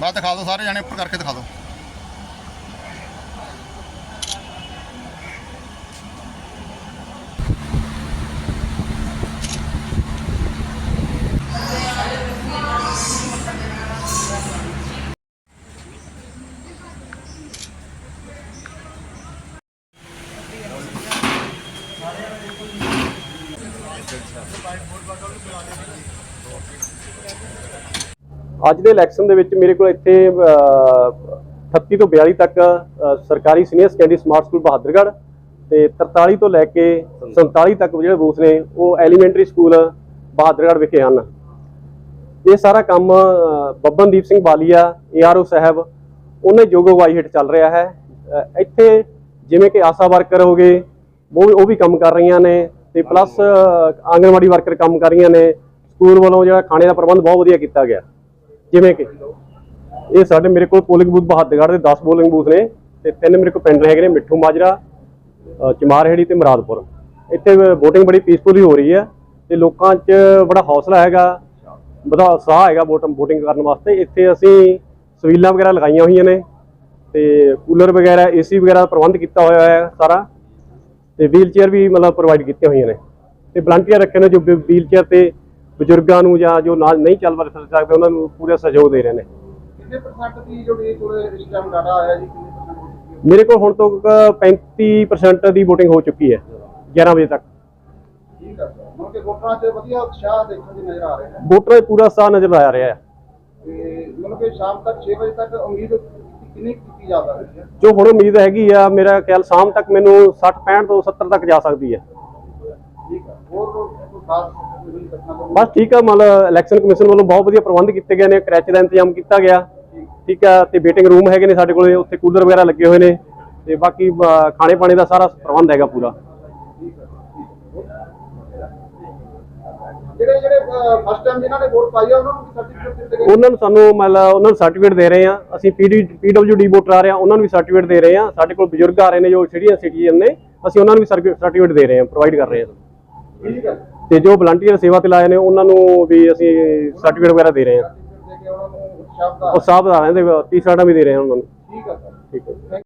ਬਾਅਦ ਦਿਖਾ ਦਿਓ ਸਾਰੇ ਜਾਣੇ ਉੱਪਰ ਕਰਕੇ ਦਿਖਾ ਦਿਓ। ਅੱਜ ਦੇ ਇਲੈਕਸ਼ਨ ਦੇ ਵਿੱਚ ਮੇਰੇ ਕੋਲ ਇੱਥੇ ਅਹ, 38 ਤੋਂ 42 ਤੱਕ ਸਰਕਾਰੀ senior secondary smart school Bahadurgarh ਤੇ 43 ਤੋਂ ਲੈ ਕੇ 47 ਤੱਕ ਜਿਹੜੇ ਬੂਥ ਨੇ ਉਹ ਐਲੀਮੈਂਟਰੀ ਸਕੂਲ ਬਹਾਦਰਗੜ੍ਹ ਵਿਖੇ ਹਨ। ਇਹ ਸਾਰਾ ਕੰਮ ਬੱਬਨਦੀਪ ਸਿੰਘ ਬਾਲੀਆ ਏਆਰਓ ਸਾਹਿਬ ਉਹਨੇ ਯੋਗ ਅਗਵਾਈ ਹੇਠ ਚੱਲ ਰਿਹਾ ਹੈ। ਇੱਥੇ ਜਿਵੇਂ ਕਿ ਆਸਾ ਵਰਕਰ ਹੋ ਗਏ ਉਹ ਵੀ ਕੰਮ ਕਰ ਰਹੀਆਂ ਨੇ। ਤੇ ਪਲੱਸ ਆਂਗਣਵਾੜੀ ਵਰਕਰ ਕੰਮ ਕਰ ਰਹੀਆਂ ਨੇ। ਸਕੂਲ ਵੱਲੋਂ ਜਿਹੜਾ ਖਾਣੇ ਦਾ ਪ੍ਰਬੰਧ ਬਹੁਤ ਵਧੀਆ ਕੀਤਾ ਗਿਆ। ਜਿਵੇਂ ਕਿ ਇਹ ਸਾਡੇ ਮੇਰੇ ਕੋਲ ਪੋਲਿੰਗ ਬੂਥ ਬਹਾਦਰਗੜ੍ਹ ਦੇ 10 ਪੋਲਿੰਗ ਬੂਥ ਨੇ ਤੇ ਤਿੰਨ ਮੇਰੇ ਕੋਲ ਪਿੰਡ ਹੈਗੇ ਨੇ, ਮਿੱਠੂ ਮਾਜਰਾ ਚਮਾਰਹੇੜੀ ਤੇ ਮਰਾਦਪੁਰ। ਇੱਥੇ VOTING ਬੜੀ ਪੀਸਫੁਲੀ ਹੋ ਰਹੀ ਹੈ ਤੇ ਲੋਕਾਂ 'ਚ ਬੜਾ ਹੌਸਲਾ ਹੈਗਾ, ਬੜਾ ਉਤਸ਼ਾਹ ਹੈਗਾ VOTING ਕਰਨ ਵਾਸਤੇ। ਇੱਥੇ ਅਸੀਂ ਸਵੀਲਾਂ ਵਗੈਰਾ ਲਗਾਈਆਂ ਹੋਈਆਂ ਨੇ ਤੇ ਕੂਲਰ ਵਗੈਰਾ ਏਸੀ ਵਗੈਰਾ ਪ੍ਰਬੰਧ ਕੀਤਾ ਹੋਇਆ ਹੈ ਸਾਰਾ। ਤੇ ਵੀਲ ਚੇਅਰ ਵੀ ਮਤਲਬ ਪ੍ਰੋਵਾਈਡ ਕੀਤੀਆਂ ਹੋਈਆਂ ਨੇ। ਤੇ ਵਲੰਟੀਅਰ ਰੱਖੇ ਨੇ ਜੋ ਵੀਲ ਚੇਅਰ ਤੇ ਬਜ਼ੁਰਗਾਂ ਨੂੰ ਜਾਂ ਜੋ ਨਾਲ ਨਹੀਂ ਚੱਲ ਵਰ ਸਕਦੇ ਉਹਨਾਂ ਨੂੰ ਪੂਰਾ ਸਹਿਯੋਗ ਦੇ ਰਹੇ ਨੇ। ਕਿੰਨੇ ਪਰਸੈਂਟ ਦੀ ਜਿਹੜੀ ਕੋਲੇ ਇਸ ਟਾਈਮ ਡਾਟਾ ਆਇਆ ਜੀ ਕਿੰਨੇ ਪਰਸੈਂਟ ਹੋ ਚੁੱਕੀ ਹੈ? ਮੇਰੇ ਕੋਲ ਹੁਣ ਤੱਕ 35% ਦੀ VOTING ਹੋ ਚੁੱਕੀ ਹੈ 11 ਵਜੇ ਤੱਕ। ਠੀਕ ਹੈ ਸਰ ਮਤਲਬ ਕਿ ਵੋਟਰਾਂ 'ਚ ਵਧੀਆ ਉਤਸ਼ਾਹ ਦੇਖਣ ਨੂੰ ਨਜ਼ਰ ਆ ਰਿਹਾ ਹੈ ਵੋਟਰਾਂ 'ਚ ਪੂਰਾ ਸਾਹ ਨਜ਼ਰ ਆ ਰਿਹਾ ਹੈ। ਤੇ ਮਤਲਬ ਕਿ ਸ਼ਾਮ ਤੱਕ 6 ਵਜੇ ਤੱਕ ਉਮੀਦ ਕਿੰਨੀ ਕੁ ਕੀਤੀ ਜਾ ਸਕਦੀ ਹੈ? ਜੋ ਹੁਣ ਉਮੀਦ ਹੈਗੀ ਆ ਮੇਰਾ ਖਿਆਲ ਸ਼ਾਮ ਤੱਕ ਮੈਨੂੰ 60 65 ਤੋਂ 70 ਤੱਕ ਜਾ ਸਕਦੀ ਹੈ। ਠੀਕ ਹੋਰ ਬਸ ਠੀਕ ਆ ਮਤਲਬ ਇਲੈਕਸ਼ਨ ਕਮਿਸ਼ਨ ਵੱਲੋਂ ਬਹੁਤ ਵਧੀਆ ਪ੍ਰਬੰਧ ਕੀਤੇ ਗਏ ਨੇ ਕ੍ਰੈਚ ਦਾ ਇੰਤਜ਼ਾਮ ਕੀਤਾ ਗਿਆ। ਠੀਕ ਆ ਤੇ ਵੇਟਿੰਗ ਰੂਮ ਹੈਗੇ ਨੇ ਸਾਡੇ ਕੋਲੇ ਉੱਥੇ ਕੂਲਰ ਵਗੈਰਾ ਲੱਗੇ ਹੋਏ ਨੇ ਤੇ ਬਾਕੀ ਖਾਣੇ ਪਾਣੇ ਦਾ ਸਾਰਾ ਪ੍ਰਬੰਧ ਹੈਗਾ ਪੂਰਾ। ਜਿਹੜੇ ਜਿਹੜੇ ਫਸਟ ਟਾਈਮ ਜਿਨ੍ਹਾਂ ਨੇ ਵੋਟ ਪਾਈ ਆ ਉਹਨਾਂ ਨੂੰ ਵੀ ਸਰਟੀਫਿਕੇਟ ਦਿੱਤੇ ਗਏ। ਉਹਨਾਂ ਨੂੰ ਸਾਨੂੰ ਮਤਲਬ ਉਹਨਾਂ ਨੂੰ ਸਰਟੀਫਿਕੇਟ ਦੇ ਰਹੇ ਆ। ਅਸੀਂ ਪੀਡੀ ਪੀਡਬਲਯੂਡੀ ਵੋਟਰ ਆ ਰਹੇ ਆ ਉਹਨਾਂ ਨੂੰ ਵੀ ਸਰਟੀਫਿਕੇਟ ਦੇ ਰਹੇ ਆ। ਸਾਡੇ ਕੋਲ ਬਜ਼ੁਰਗ ਆ ਰਹੇ ਨੇ ਜੋ ਸੀਨੀਅਰ ਸਿਟੀਜ਼ਨ ਨੇ ਅਸੀਂ ਉਹਨਾਂ ਨੂੰ ਵੀ ਸਰਟੀਫਿਕੇਟ ਦੇ ਰਹੇ ਆ ਪ੍ਰੋਵਾਈਡ ਕਰ ਰਹੇ ਆ। ਠੀਕ ਹੈ ਤੇ ਜੋ ਵਲੰਟੀਅਰ ਸੇਵਾ ਤੇ ਲਾਏ ਨੇ ਉਹਨਾਂ ਨੂੰ ਵੀ ਅਸੀਂ ਸਰਟੀਫਿਕੇਟ ਵਗੈਰਾ ਦੇ ਰਹੇ ਆ। ਦੇ ਦਾ ਉਹ ਸਾਹਿਬ ਆ। ਰਹੇ ਨੇ ਤੀਸਰਾ ਵੀ ਦੇ ਰਹੇ ਆ ਉਹਨਾਂ ਨੂੰ। ਠੀਕ ਹੈ ਸਰ। ਠੀਕ ਹੈ